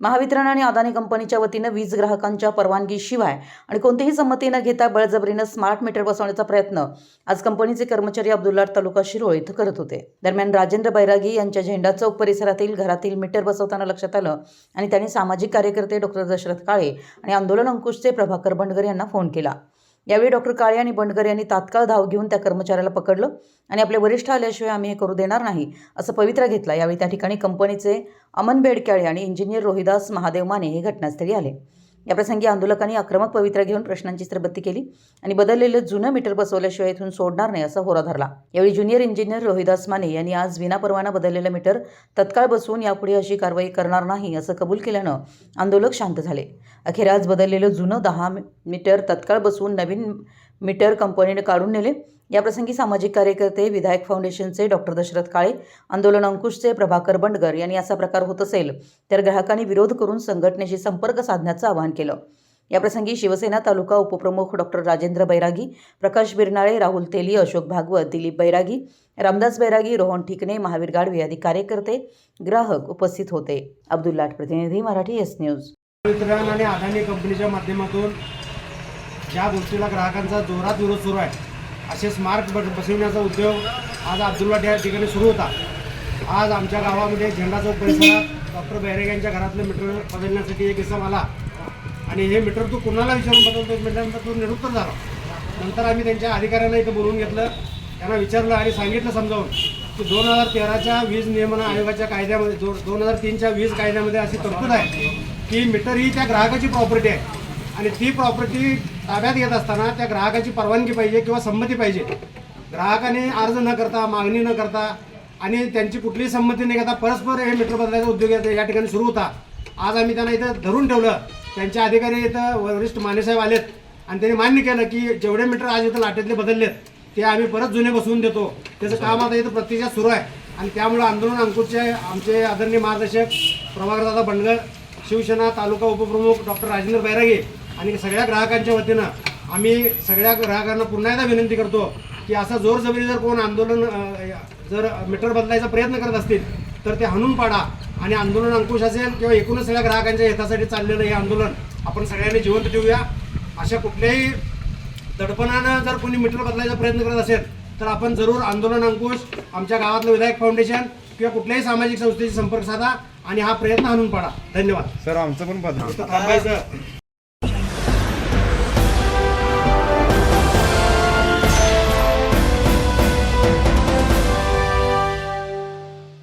महावितरण आणि अदानी कंपनीच्या वतीनं वीज ग्राहकांच्या परवानगीशिवाय आणि कोणतीही संमती न घेता बळजबरीनं स्मार्ट मीटर बसवण्याचा प्रयत्न आज कंपनीचे कर्मचारी अब्दुल्लाट तालुका शिरोळ इथं करत होते. दरम्यान राजेंद्र बैरागी यांच्या झेंडा चौक परिसरातील घरातील मीटर बसवताना लक्षात आलं आणि त्यांनी सामाजिक कार्यकर्ते डॉक्टर दशरथ काळे आणि आंदोलन अंकुशचे प्रभाकर भंडगर यांना फोन केला. यावेळी डॉक्टर काळे आणि बंडगर यांनी तात्काळ धाव घेऊन त्या कर्मचाऱ्याला पकडलं आणि आपले वरिष्ठ आल्याशिवाय आम्ही हे करू देणार नाही असं पवित्रा घेतला. यावेळी त्या ठिकाणी कंपनीचे अमन बेडक्याळे आणि इंजिनियर रोहिदास महादेव माने हे घटनास्थळी आले. याप्रसंगी आंदोलकांनी आक्रमक पवित्रा घेऊन प्रश्नांची सरबत्ती केली आणि बदललेलं जुनं मीटर बसवल्याशिवाय इथून सोडणार नाही असा होरा धरला. यावेळी ज्युनियर इंजिनियर रोहिदास माने यांनी आज विनापरवाना बदललेलं मीटर तत्काळ बसवून यापुढे अशी कारवाई करणार नाही असं कबूल केल्यानं आंदोलक शांत झाले. अखेर आज बदललेलं जुनं दहा मीटर तत्काळ बसवून नवीन मीटर कंपनीने काढून नेले. याप्रसंगी सामाजिक कार्यकर्ते विधायक फाउंडेशनचे डॉक्टर दशरथ काळे आंदोलन अंकुशचे प्रभाकर बंडगर यांनी असा प्रकार होत असेल तर ग्राहकांनी विरोध करून संघटनेशी संपर्क साधण्याचं आवाहन केलं. याप्रसंगी शिवसेना तालुका उपप्रमुख डॉक्टर राजेंद्र बैरागी प्रकाश बिरनाळे राहुल तेली अशोक भागवत दिलीप बैरागी रामदास बैरागी रोहन ठिकणे महावीर गाडवे आदी कार्यकर्ते ग्राहक उपस्थित होते. अब्दुल्लाट प्रतिनिधी मराठी एस न्यूज. आणि अदानी कंपनीच्या माध्यमातून ज्या गोष्टीला ग्राहकांचा जोरात विरोध सुरू आहे असे स्मार्ट बट बसविण्याचा उद्योग आज अब्दुल्ला या ठिकाणी सुरू होता. आज आमच्या गावामध्ये झेंडा चौक परिसरात डॉक्टर बैरेग यांच्या घरातलं मीटर बदलण्यासाठी एक इसम आला. आणि हे मीटर तू कुणाला विचारून बदलतो म्हटल्यानंतर तू निरुत्तर झाला. नंतर आम्ही त्यांच्या अधिकाऱ्यांना इथं बोलवून घेतलं. त्यांना विचारलं आणि सांगितलं समजावून की दोन हजार तेराच्या वीज नियमन आयोगाच्या कायद्यामध्ये दो दोन हजार तीनच्या वीज कायद्यामध्ये अशी तरतूद आहे की मीटर ही त्या ग्राहकाची प्रॉपर्टी आहे. आणि ती प्रॉपर्टी ताब्यात घेत असताना त्या ग्राहकाची परवानगी पाहिजे किंवा संमती पाहिजे. ग्राहकाने अर्ज न करता मागणी न करता आणि त्यांची कुठलीही संमती न घेता परस्पर हे मीटर बदलायचा उद्योग या- या ठिकाणी सुरू होता. आज आम्ही त्यांना इथं धरून ठेवलं. त्यांचे अधिकारी इथं वरिष्ठ मानेसाहेब आलेत. आणि त्यांनी मान्य केलं की जेवढे मीटर आज इथं लाटेतले बदललेत ते आम्ही परत जुने बसवून देतो. त्याचं काम आता इथं प्रत्यक्षात सुरू आहे. आणि त्यामुळं आंदोलन अंकुरचे आमचे आदरणीय मार्गदर्शक प्रभाकरदादा बंडगर शिवसेना तालुका उपप्रमुख डॉक्टर राजेंद्र बैरागे आणि सगळ्या ग्राहकांच्या वतीनं आम्ही सगळ्या ग्राहकांना पुन्हा एकदा विनंती करतो की असं जोरजबरी जर कोण आंदोलन जर मीटर बदलायचा प्रयत्न करत असतील तर ते हाणून पाडा आणि आंदोलन अंकुश असेल किंवा एकूणच सगळ्या ग्राहकांच्या हितासाठी चाललेलं हे आंदोलन आपण सगळ्यांनी जिवंत ठेवूया. अशा कुठल्याही दडपणानं जर कोणी मीटर बदलायचा प्रयत्न करत असेल तर आपण जरूर आंदोलन अंकुश आमच्या गावातलं विधायक फाउंडेशन किंवा कुठल्याही सामाजिक संस्थेशी संपर्क साधा आणि हा प्रयत्न आणून पाडा. धन्यवाद. सर आमचं पण थांबायचं.